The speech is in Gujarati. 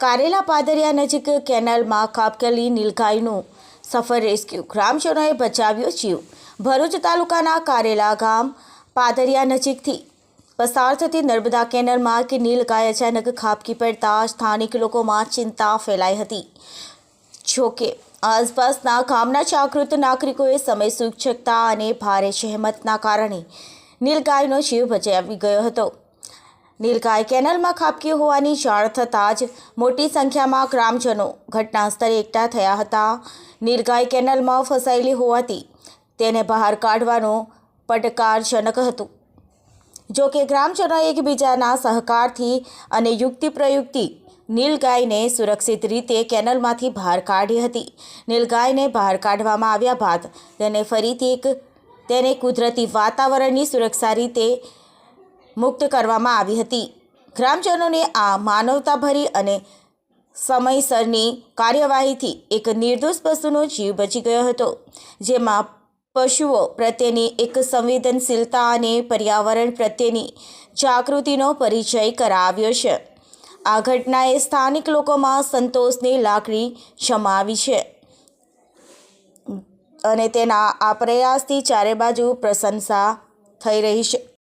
કારેલા પાદરિયા નજીક કેનાલમાં ખાબકેલી નીલગાયનું સફર રેસ્ક્યુ ગ્રામજનોએ બચાવ્યો જીવ. ભરૂચ તાલુકાના કારેલા ગામ પાદરિયા નજીકથી પસાર થતી નર્મદા કેનાલમાં કે નીલગાય અચાનક ખાબકી પડતા સ્થાનિક લોકોમાં ચિંતા ફેલાઈ હતી. જોકે આસપાસના ગામના જાગૃત નાગરિકોએ સમય સૂચકતા અને ભારે જહેમતના કારણે નીલગાયનો જીવ બચાવી ગયો હતો. નીલગાય કેનલમાં ખાબકી હોવાની જાણ થતાં જ મોટી સંખ્યામાં ગ્રામજનો ઘટનાસ્થળે એકઠા થયા હતા. નીલગાય કેનલમાં ફસાયેલી હોવાથી તેને બહાર કાઢવાનો પડકારજનક હતું. જો કે ગ્રામજનો એકબીજાના સહકારથી અને યુક્તિ પ્રયુક્તિ નીલગાયને સુરક્ષિત રીતે કેનલમાંથી બહાર કાઢી હતી. નીલગાયને બહાર કાઢવામાં આવ્યા બાદ તેને ફરીથી એક, તેને કુદરતી વાતાવરણની સુરક્ષા રીતે મુક્ત કરવામાં આવી હતી. ગ્રામજનોને આ માનવતાભરી અને સમયસરની કાર્યવાહીથી એક નિર્દોષ પશુનો જીવ બચી ગયો હતો, જેમાં પશુઓ પ્રત્યેની એક સંવેદનશીલતા અને પર્યાવરણ પ્રત્યેની જાગૃતિનો પરિચય કરાવ્યો છે. આ ઘટનાએ સ્થાનિક લોકોમાં સંતોષની લાગણી જમાવી છે અને તેના આ પ્રયાસથી ચારે બાજુ પ્રશંસા થઈ રહી છે.